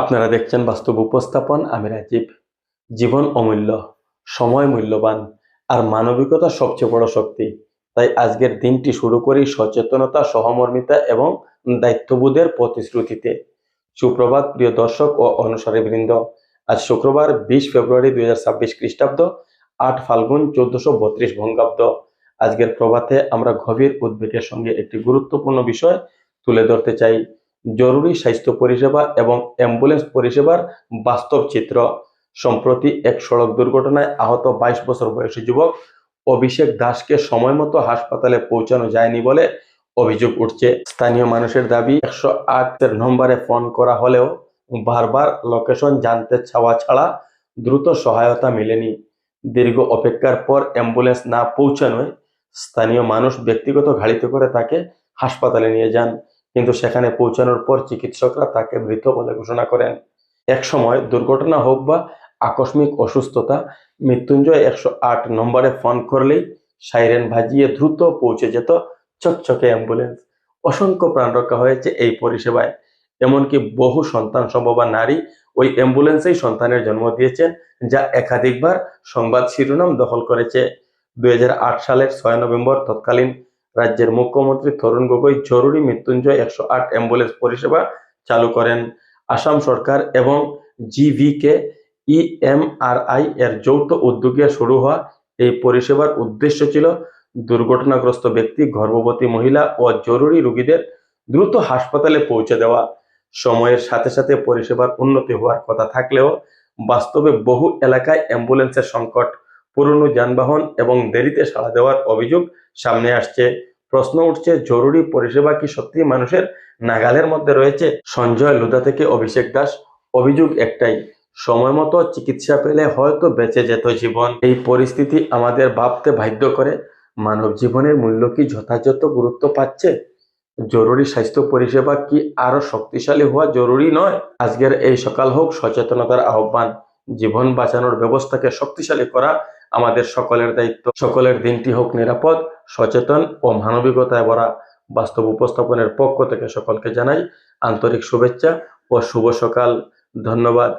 আপনারা দেখছেন বাস্তব উপস্থাপন, আমি রাজীব। জীবন অমূল্য, সময় মূল্যবান আর মানবিকতা সবচেয়ে বড় শক্তি। তাই আজকের দিনটি শুরু করি সচেতনতা, সহমর্মিতা এবং দায়িত্ববোধের প্রতিশ্রুতিতে। সুপ্রভাত, প্রিয় দর্শক ও অনুসারী বৃন্দ, আজ শুক্রবার বিশ ফেব্রুয়ারি দুই হাজার ছাব্বিশ খ্রিস্টাব্দ, আট ফাল্গুন চোদ্দশো বত্রিশ বঙ্গাব্দ। আজকের প্রভাতে আমরা গভীর উদ্বেগের সঙ্গে একটি গুরুত্বপূর্ণ বিষয় তুলে ধরতে চাই। জরুরি স্বাস্থ্য পরিষেবা এবং অ্যাম্বুলেন্স পরিষেবার বাস্তব চিত্র। সম্প্রতি এক সড়ক দুর্ঘটনায় আহত বাইশ বছর বয়সী যুবক অভিষেক দাসকে সময় মতো হাসপাতালে পৌঁছানো যায়নি বলে অভিযোগ উঠছে। স্থানীয় মানুষের দাবি, একশো আটের নম্বরে ফোন করা হলেও বারবার লোকেশন জানতে চাওয়া ছাড়া দ্রুত সহায়তা মেলেনি। দীর্ঘ অপেক্ষার পর অ্যাম্বুলেন্স না পৌঁছানোয় স্থানীয় মানুষ ব্যক্তিগত গাড়িতে করে তাকে হাসপাতালে নিয়ে যান। কিন্তু সেখানে পৌঁছানোর পর চিকিৎসকরা তাকে মৃত বলে ঘোষণা করেন। এক সময় দুর্ঘটনা হোক বা আকস্মিক অসুস্থতা, মৃত্যুঞ্জয় একশো আট নম্বরে ফোন করলেই সাইরেন ভাজিয়ে দ্রুত পৌঁছে যেত চকচকে অ্যাম্বুলেন্স। অসংখ্য প্রাণ রক্ষা হয়েছে এই পরিষেবায়। এমনকি বহু সন্তান সম্ভবা নারী ওই অ্যাম্বুলেন্সেই সন্তানের জন্ম দিয়েছেন, যা একাধিকবার সংবাদ শিরোনাম দখল করেছে। দুই হাজার আট সালের ছয় নভেম্বর তৎকালীন রাজ্যের মুখ্যমন্ত্রী তরুণ গগৈ জরুরি মৃত্যুঞ্জয় একশো আট অ্যাম্বুলেন্স পরিষেবা চালু করেন। আসাম সরকার এবং জিভিকে ইএমআরআই এর যৌথ উদ্যোগে শুরু হওয়া এই পরিষেবার উদ্দেশ্য ছিল দুর্ঘটনাগ্রস্ত ব্যক্তি, গর্ভবতী মহিলা ও জরুরি রোগীদের দ্রুত হাসপাতালে পৌঁছে দেওয়া। সময়ের সাথে সাথে পরিষেবার উন্নতি হওয়ার কথা থাকলেও বাস্তবে বহু এলাকায় অ্যাম্বুলেন্সের সংকট পুরনো যানবাহন এবং দেরিতে সাড়া দেওয়ার অভিযোগ সামনে আসছে। প্রশ্ন উঠছে, জরুরি পরিষেবা কি সত্যি মানুষের নাগালের মধ্যে রয়েছে? সঞ্জয় লুদা থেকে অভিষেক দাস, অভিযোগ একটাই, সময় মতো চিকিৎসা পেলে হয়তো বেঁচে যেত জীবন। এই পরিস্থিতি আমাদের ভাবতে বাধ্য করে। মানব জীবনের মূল্য কি যথাযথ গুরুত্ব পাচ্ছে? জরুরি স্বাস্থ্য পরিষেবা কি আরও শক্তিশালী হওয়া জরুরি নয়? আজকের এই সকাল হোক সচেতনতার আহ্বান। জীবন বাঁচানোর ব্যবস্থাকে শক্তিশালী করা আমাদের সকলের দায়িত্ব। সকলের দিনটি হোক নিরাপদ, সচেতন ও মানবিকতায় ভরা। বাস্তব উপস্থাপনের পক্ষ থেকে সকলকে জানাই আন্তরিক শুভেচ্ছা ও শুভ সকাল। ধন্যবাদ।